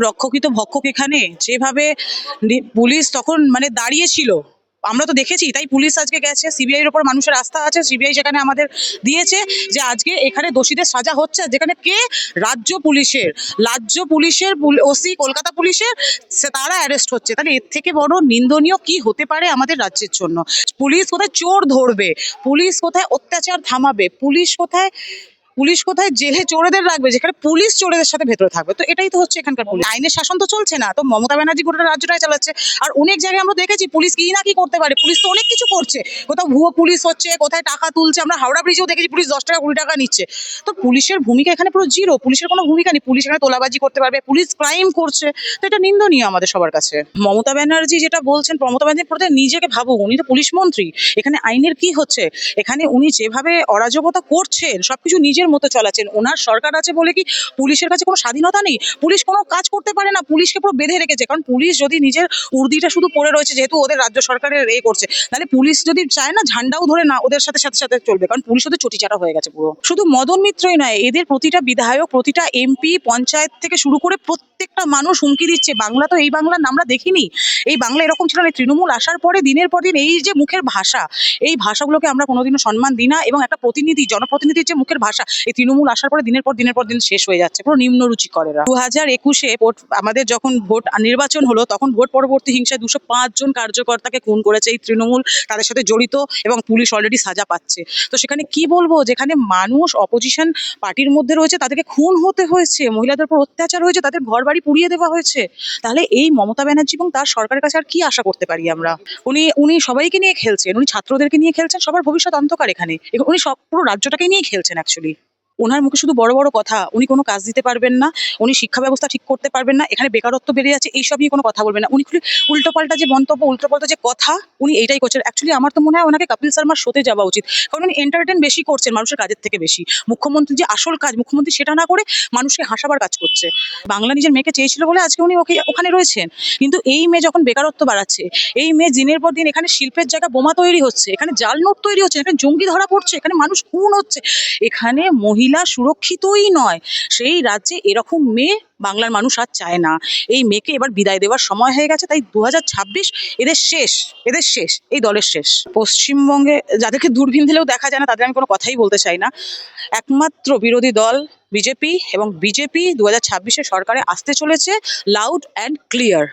রক্ষকিত ভক্ষক এখানে, যেভাবে পুলিশ তখন মানে দাঁড়িয়েছিল। আমরা তো দেখেছি, তাই পুলিশ আজকে গেছে সিবিআই এর উপর মানুষের আস্থা আছে সিবিআই সেখানে আমাদের দিয়েছে যে আজকে এখানে দোষীদের সাজা হচ্ছে, যেখানে কে? রাজ্য পুলিশের রাজ্য পুলিশের ওসি কলকাতা পুলিশের, সে- তারা অ্যারেস্ট হচ্ছে। তাহলে এর থেকে বড় নিন্দনীয় কি হতে পারে আমাদের রাজ্যের জন্য? পুলিশ কোথায় চোর ধরবে? পুলিশ কোথায় অত্যাচার থামাবে? পুলিশ কোথায় পুলিশ কোথায় জেলে চোরেদের রাখবে? যেখানে পুলিশ চোরেদের সাথে ভেতরে থাকবে। তো এটাই তো হচ্ছে এখানকার পুলিশ। আইনের শাসন তো চলছে না। তো মমতা ব্যানার্জি গোটা রাজ্যটাই চালাচ্ছে। আর অনেক জায়গায় আমরা দেখেছি পুলিশ কি না কি করতে পারে। পুলিশ তো অনেক কিছু করছে। কোথাও ভুয়ো পুলিশ হচ্ছে, কোথায় টাকা তুলছে। আমরা হাওড়া ব্রিজেও দেখেছি পুলিশ দশ টাকা, কুড়ি টাকা নিচ্ছে। তো পুলিশের ভূমিকা এখানে পুরো জিরো পুলিশের কোনো ভূমিকা নেই। পুলিশ এখানে তোলাবাজি করতে পারবে। পুলিশ ক্রাইম করছে। তো এটা নিন্দনীয় আমাদের সবার কাছে। মমতা ব্যানার্জি যেটা বলছেন, মমতা ব্যানার্জি প্রতি নিজেকে ভাবুক। উনি তো পুলিশ মন্ত্রী। এখানে আইনের কি হচ্ছে? এখানে উনি যেভাবে অরাজকতা করছেন, সবকিছু নিজের মতো চলাচ্ছেন। ওনার সরকার আছে বলে কি পুলিশের কাছে কোনো স্বাধীনতা নেই? পুলিশ কোনো কাজ করতে পারে না। পুলিশকে পুরো বেঁধে রেখেছে। কারণ পুলিশ যদি নিজের উর্দিটা শুধু পড়ে রয়েছে, যেহেতু ওদের রাজ্য সরকারের এ করছে, তাহলে পুলিশ যদি চায় না, ঝান্ডাও ধরে না, ওদের সাথে সাথে সাথে চলবে। কারণ পুলিশ ওদের চটিচাটা হয়ে গেছে পুরো। শুধু মদন মিত্রই নয়, এদের প্রতিটা বিধায়ক, প্রতিটা এমপি, পঞ্চায়েত থেকে শুরু করে প্রত্যেকটা মানুষ হুমকি দিচ্ছে। বাংলা তো এই বাংলা আমরা দেখিনি। এই বাংলা এরকম ছিল না তৃণমূল আসার পরে দিনের পর দিন এই যে মুখের ভাষা, এই ভাষাগুলোকে আমরা কোনোদিনও সম্মান দিই না এবং একটা প্রতিনিধি, জনপ্রতিনিধির যে মুখের ভাষা, এই তৃণমূল আসার পরে দিনের পর দিনের পর দিন শেষ হয়ে যাচ্ছে। পুরো নিম্ন রুচি করে দু হাজার একুশে ভোট, আমাদের যখন ভোট নির্বাচন হলো, তখন ভোট পরবর্তী হিংসায় দুশো পাঁচ জন কার্যকর্তাকে খুন করেছে এই তৃণমূল, তাদের সাথে জড়িত এবং পুলিশ অলরেডি সাজা পাচ্ছে। তো সেখানে কি বলব? যেখানে মানুষ অপোজিশন পার্টির মধ্যে রয়েছে, তাদেরকে খুন হতে হয়েছে, মহিলাদের উপর অত্যাচার হয়েছে, তাদের ঘর বাড়ি পুড়িয়ে দেওয়া হয়েছে। তাহলে এই মমতা ব্যানার্জি এবং তার সরকারের কাছে আর কি আশা করতে পারি আমরা? উনি উনি সবাইকে নিয়ে খেলছেন, উনি ছাত্রদেরকে নিয়ে খেলছেন, সবার ভবিষ্যৎ অন্ধকার এখানে। উনি সব, পুরো রাজ্যটাকে নিয়ে খেলছেন অ্যাকচুয়ালি ওনার মুখে শুধু বড় বড় কথা, উনি কোনো কাজ দিতে পারবেন না, উনি শিক্ষা ব্যবস্থা ঠিক করতে পারবেন না, এখানে বেকারত্ব বেড়ে যাচ্ছে, এইসব নিয়ে কোনো কথা বলবেন না। উনি উল্টোপাল্টা যে মন্তব্য, উল্টোপাল্টা যে কথা, উনি এইটাই করছেন। অ্যাকচুয়ালি আমার তো মনে হয় ওনাকে কপিল শর্মার শোতে যাওয়া উচিত। কারণ উনি এন্টারটেন বেশি করছেন মানুষের কাজের থেকে বেশি। মুখ্যমন্ত্রী যে আসল কাজ, মুখ্যমন্ত্রী সেটা না করে মানুষকে হাসাবার কাজ করছে। বাংলা নিজের মেয়েকে চেয়েছিল বলে আজকে উনি ওকে, ওখানে রয়েছেন। কিন্তু এই মেয়ে যখন বেকারত্ব বাড়াচ্ছে, এই মেয়ে দিনের পর দিন এখানে শিল্পের জায়গা বোমা তৈরি হচ্ছে, এখানে জাল নোট তৈরি হচ্ছে, এখানে জঙ্গি ধরা পড়ছে, এখানে মানুষ খুন হচ্ছে। এখানে মহিলা সুরক্ষিতই নয়। সেই রাজ্যে এরকম মেয়ে বাংলার মানুষ আর চায় না। এই মেয়েকে এবার বিদায় দেওয়ার সময় হয়ে গেছে, তাই দু হাজার ছাব্বিশ এদের শেষ এদের শেষ, এই দলের শেষ। পশ্চিমবঙ্গে যাদেরকে দূরবীন দিলেও দেখা যায় না, তাদের আমি কোনো কথাই বলতে চাই না। একমাত্র বিরোধী দল বিজেপি এবং বিজেপি দু হাজার সরকারে আসতে চলেছে লাউড অ্যান্ড ক্লিয়ার